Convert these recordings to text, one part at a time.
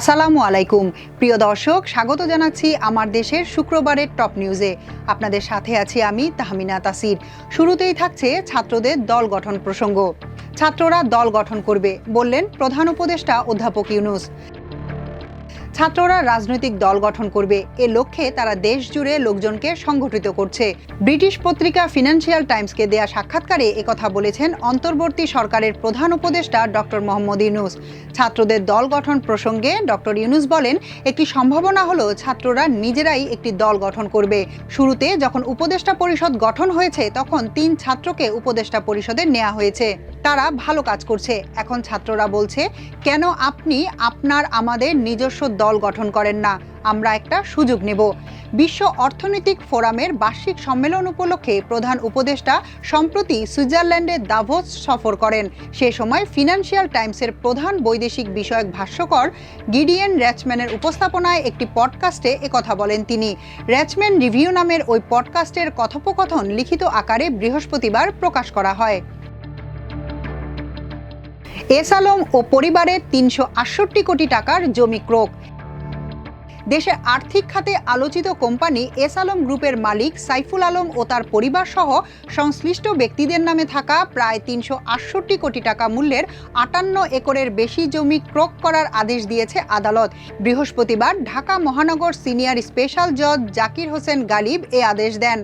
আসসালামু আলাইকুম। প্রিয় দর্শক, স্বাগত জানাচ্ছি আমার দেশের শুক্রবারের টপ নিউজে। আপনাদের সাথে আছি আমি তাহমিনা তাসির। শুরুতেই থাকছে ছাত্রদের দল গঠন প্রসঙ্গ। ছাত্ররা দল গঠন করবে, বললেন প্রধান উপদেষ্টা অধ্যাপক ইউনুস। ছাত্ররা রাজনৈতিক দল গঠন করবে। এ লক্ষ্যে তারা দেশ জুড়ে লোকজনকে সংগঠিত করছে। ব্রিটিশ পত্রিকা ফিনান্সিয়াল টাইমসকে দেয়া সাক্ষাৎকারে একথা বলেছেন অন্তর্বর্তী সরকারের প্রধান উপদেষ্টা ডক্টর মোহাম্মদ ইউনুস। ছাত্রদের দল গঠন প্রসঙ্গে ডক্টর ইউনুস বলেন, একটি সম্ভাবনা হলো ছাত্ররা নিজেরাই একটি দল গঠন করবে। শুরুতে যখন উপদেষ্টা পরিষদ গঠন হয়েছে, তখন তিন ছাত্রকে উপদেষ্টা পরিষদে নেওয়া হয়েছে। তারা ভালো কাজ করছে। এখন ছাত্ররা বলছে, কেন আপনি আপনার আমাদের নিজস্ব দল গঠন করেন না। আমরা একটা সুযোগ নেব। বিশ্ব অর্থনৈতিক ফোরামের বার্ষিক সম্মেলন উপলক্ষে প্রধান উপদেষ্টা সম্প্রতি সুইজারল্যান্ডের দাভোস সফর করেন। সে সময় ফিনান্সিয়াল টাইমসের প্রধান বৈদেশিক বিষয়ক ভাষ্যকর গিডিয়েন র্যাচম্যানের উপস্থাপনায় একটি পডকাস্টে একথা বলেন তিনি। র্যাচম্যান রিভিউ নামের ওই পডকাস্টের কথোপকথন লিখিত আকারে বৃহস্পতিবার প্রকাশ করা হয়। এস আলম ও পরিবারের তিনশো আটষট্টি কোটি টাকার জমি ক্রোক। দেশের আর্থিক খাতে আলোচিত কোম্পানি এস আলম গ্রুপের মালিক সাইফুল আলম ও তার পরিবার সহ সংশ্লিষ্ট ব্যক্তিদের নামে থাকা প্রায় তিনশো আটষট্টি কোটি টাকা মূল্যের আটান্ন একরের বেশি জমি ক্রোক করার আদেশ দিয়েছে আদালত। বৃহস্পতিবার ঢাকা মহানগর সিনিয়র স্পেশাল জজ জাকির হোসেন গালিব এ আদেশ দেন।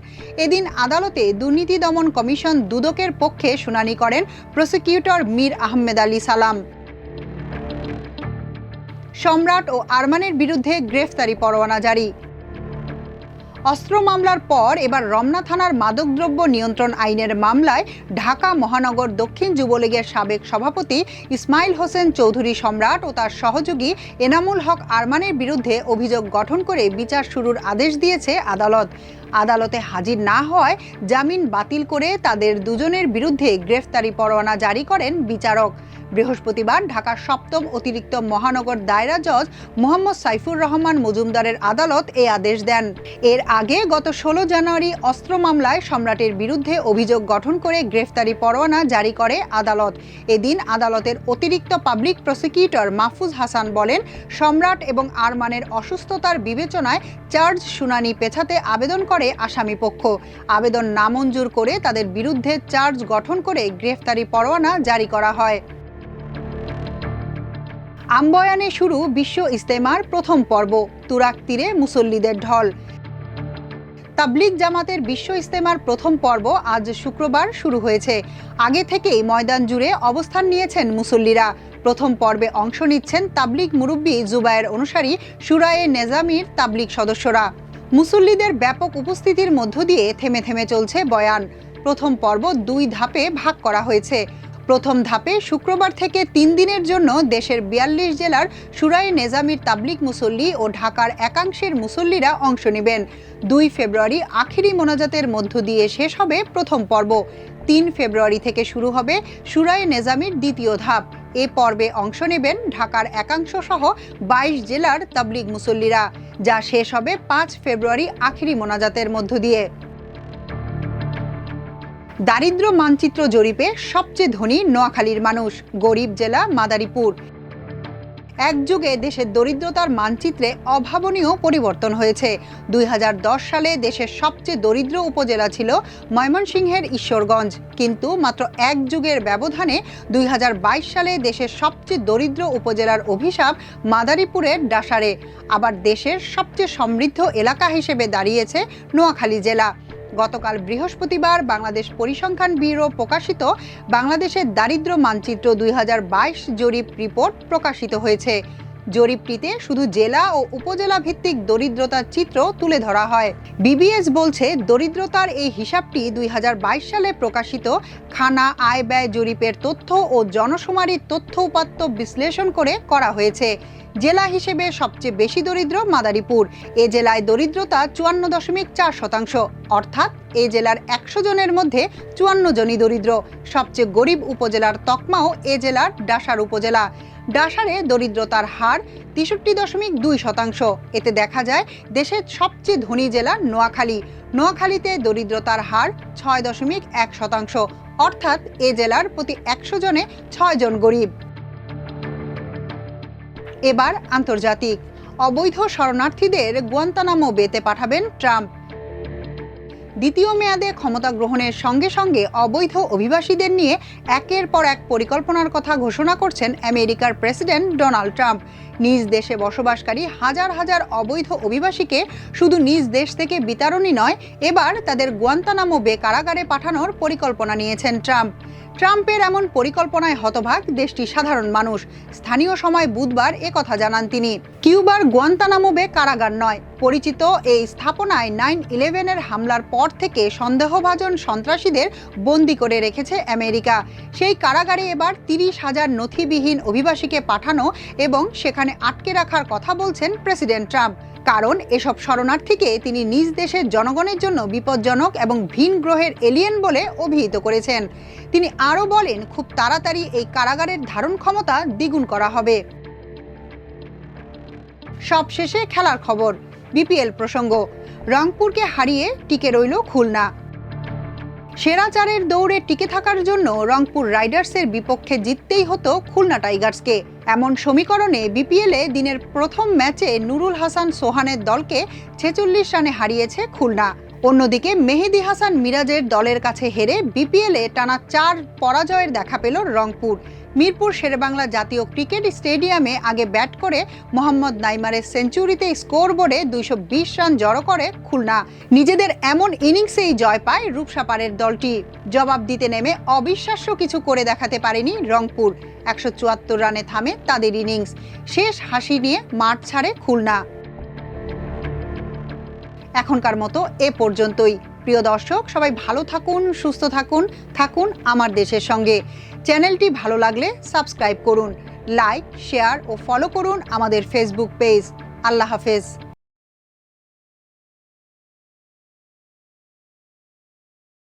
এদিন আদালতে দুর্নীতি দমন কমিশন দুদকের পক্ষে শুনানি করেন প্রসিকিউটর মীর আহমেদ আলী সালাম। সম্রাট ও আরমানের বিরুদ্ধে গ্রেফতারি পরোয়ানা জারি। অস্ত্র মামলার পর এবার রমনা থানার মাদকদ্রব্য নিয়ন্ত্রণ আইনের মামলায় ঢাকা মহানগর দক্ষিণ যুবলীগের সাবেক সভাপতি ইসমাইল হোসেন চৌধুরী সম্রাট ও তার সহযোগী এনামুল হক আরমানের বিরুদ্ধে অভিযোগ গঠন করে বিচার শুরুর আদেশ দিয়েছে আদালত। আদালতে হাজির না হওয়ায় জামিন বাতিল করে তাদের দুজনের বিরুদ্ধে গ্রেফতারি পরোয়ানা জারি করেন বিচারক। বৃহস্পতিবার ঢাকার সপ্তম অতিরিক্ত মহানগর দায়রা জজ মোহাম্মদ সাইফুর রহমান মজুমদারের আদালত এ আদেশ দেন। এর আগে গত ষোলো জানুয়ারি অস্ত্র মামলায় সম্রাটের বিরুদ্ধে অভিযোগ গঠন করে গ্রেফতারি পরোয়ানা জারি করে আদালত। এদিন আদালতের অতিরিক্ত পাবলিক প্রসিকিউটর মাহফুজ হাসান বলেন, সম্রাট এবং আরমানের অসুস্থতার বিবেচনায় চার্জ শুনানি পেছাতে আবেদন করে আসামি পক্ষ। আবেদন নামঞ্জুর করে তাদের বিরুদ্ধে চার্জ গঠন করে গ্রেফতারি পরোয়ানা জারি করা হয়। আমবয়ানে শুরু বিশ্ব ইস্তেমার প্রথম পর্ব তুরাক তীরে মুসল্লিদের ঢল। তাবলিগ জামাতের বিশ্ব ইস্তেমার প্রথম পর্ব আজ শুক্রবার শুরু হয়েছে। আগে থেকেই ময়দান জুড়ে অবস্থান নিয়েছেন মুসল্লিরা। প্রথম পর্বে অংশ নিচ্ছেন তাবলিগ মুরব্বী জুবায়ের অনুসারী সুরায়ে নেজামির তাবলিগ সদস্যরা। মুসল্লিদের ব্যাপক উপস্থিতির মধ্য দিয়ে থেমে থেমে চলছে বয়ান। প্রথম পর্ব দুই ধাপে ভাগ করা হয়েছে। প্রথম ধাপে শুক্রবার থেকে তিন দিনের জন্য দেশের বিয়াল্লিশ জেলার সুরাই নেজামির তাবলিক মুসল্লি ও ঢাকার একাংশের মুসল্লিরা অংশ নেবেন। দুই ফেব্রুয়ারি আখিরি মোনাজাতের মধ্য দিয়ে শেষ হবে প্রথম পর্ব। তিন ফেব্রুয়ারি থেকে শুরু হবে সুরাই নেজামির দ্বিতীয় ধাপ। এ পর্বে অংশ নেবেন ঢাকার একাংশ সহ বাইশ জেলার তাবলিগ মুসল্লিরা, যা শেষ হবে পাঁচ ফেব্রুয়ারি আখিরি মোনাজাতের মধ্য দিয়ে। দারিদ্র মানচিত্র জরিপে সবচেয়ে ধনী নোয়াখালীর মানুষ, গরিব জেলা মাদারীপুর। এক যুগে দেশের দরিদ্রতার মানচিত্রে অভাবনীয় পরিবর্তন হয়েছে। দুই হাজার দশ সালে দেশের সবচেয়ে দরিদ্র উপজেলা ছিল ময়মনসিংহের ঈশ্বরগঞ্জ। কিন্তু মাত্র এক যুগের ব্যবধানে দুই হাজার বাইশ সালে দেশের সবচেয়ে দরিদ্র উপজেলার অভিশাপ মাদারীপুরের ডাসারে। আবার দেশের সবচেয়ে সমৃদ্ধ এলাকা হিসেবে দাঁড়িয়েছে নোয়াখালী জেলা। গতকাল বৃহস্পতিবার বাংলাদেশ পরিসংখ্যান ব্যুরো প্রকাশিত বাংলাদেশের দারিদ্র মানচিত্র দুই হাজার বাইশ জরিপ রিপোর্ট প্রকাশিত হয়েছে। জরিপটিতে শুধু জেলা ও উপজেলা ভিত্তিক দরিদ্রতার চিত্র তুলে ধরা হয়। বিবিএস বলছে, দরিদ্রতার এই হিসাবটি দুই হাজার বাইশ সালে প্রকাশিত। খানা, আয় ব্যয় জরিপের তথ্য ও জনশুমারির তথ্য উপাত্ত বিশ্লেষণ করে করা হয়েছে। জেলা হিসেবে সবচেয়ে বেশি দরিদ্র মাদারীপুর। এ জেলায় দরিদ্রতা চুয়ান্ন দশমিক চার শতাংশ। অর্থাৎ এ জেলার একশো জনের মধ্যে চুয়ান্ন জনই দরিদ্র। সবচেয়ে গরিব উপজেলার তকমাও এ জেলার ডাসার উপজেলা। ডাসারে দরিদ্রতার হার তেষট্টি দশমিক দুই শতাংশ। এতে দেখা যায় দেশের সবচেয়ে ধনী জেলা নোয়াখালী। নোয়াখালীতে দরিদ্রতার হার ছয় দশমিক এক শতাংশ। অর্থাৎ এ জেলার প্রতি একশো জনে ছয় জন গরিব। এবার আন্তর্জাতিক। অবৈধ শরণার্থীদের গুয়ান্তানামো বেতে পাঠাবেন ট্রাম্প। দ্বিতীয় মেয়াদে ক্ষমতা গ্রহণের সঙ্গে সঙ্গে অবৈধ অভিবাসীদের নিয়ে একের পর এক পরিকল্পনার কথা ঘোষণা করছেন আমেরিকার প্রেসিডেন্ট ডোনাল্ড ট্রাম্প। নিজ দেশে বসবাসকারী হাজার হাজার অবৈধ অভিবাসীকে শুধু নিজ দেশ থেকে বিতাড়নই নয়, এবার তাদের গোয়ান্তানামো বে কারাগারে পাঠানোর পরিকল্পনা নিয়েছেন ট্রাম্প। ট্রাম্পের এমন পরিকল্পনায় হতভাগ দেশটির সাধারণ মানুষ। স্থানীয় সময় বুধবার কথা জানান তিনি। কিউবার গুয়ান্তানামো বে কারাগার নয়। পরিচিত এই স্থাপনায় নাইন ইলেভেনের হামলার পর থেকে সন্দেহভাজন সন্ত্রাসীদের বন্দি করে রেখেছে আমেরিকা। সেই কারাগারে এবার তিরিশ হাজার নথিবিহীন অভিবাসীকে পাঠানো এবং সেখানে আটকে রাখার কথা বলছেন প্রেসিডেন্ট ট্রাম্প। কারণ এসব শরণার্থীকে তিনি নিজ দেশের জনগণের জন্য বিপজ্জনক এবং ভিন গ্রহের এলিয়েন বলে অভিহিত করেছেন। তিনি আরও বলেন, খুব তাড়াতাড়ি এই কারাগারের ধারণ ক্ষমতা দ্বিগুণ করা হবে। সবশেষে খেলার খবর, বিপিএল প্রসঙ্গ। রংপুরকে হারিয়ে টিকে রইল খুলনা। সেরা চারের দৌড়ে টিকে থাকার জন্য রংপুর রাইডার্সের বিপক্ষে জিততেই হতো খুলনা টাইগার্সকে। এমন সমীকরণে বিপিএলে দিনের প্রথম ম্যাচে নুরুল হাসান সোহানের দলকে ছেচল্লিশ রানে হারিয়েছে খুলনা। অন্যদিকে মেহেদি হাসান মিরাজের দলের কাছে হেরে বিপিএলে টানা চার পরাজয়ের দেখা পেল রংপুর। মিরপুর শেরেবাংলা জাতীয় ক্রিকেট স্টেডিয়ামে আগে ব্যাট করে মোহাম্মদ নাইমারের সেঞ্চুরিতে স্কোরবোর্ডে দুইশো বিশ রান জড়ো করে খুলনা। নিজেদের এমন ইনিংসেই জয় পায় রূপসাপাড়ের দলটি। জবাব দিতে নেমে অবিশ্বাস্য কিছু করে দেখাতে পারেনি রংপুর। একশো চুয়াত্তর রানে থামে তাদের ইনিংস। শেষ হাসি নিয়ে মাঠ ছাড়ে খুলনা। এখনকার মতো এ পর্যন্তই। প্রিয় দর্শক, সবাই ভালো থাকুন, সুস্থ থাকুন থাকুন আমার দেশের সঙ্গে। চ্যানেলটি ভালো লাগলে সাবস্ক্রাইব করুন, লাইক, শেয়ার ও ফলো করুন আমাদের ফেসবুক পেজ আল্লাহ হাফেজ।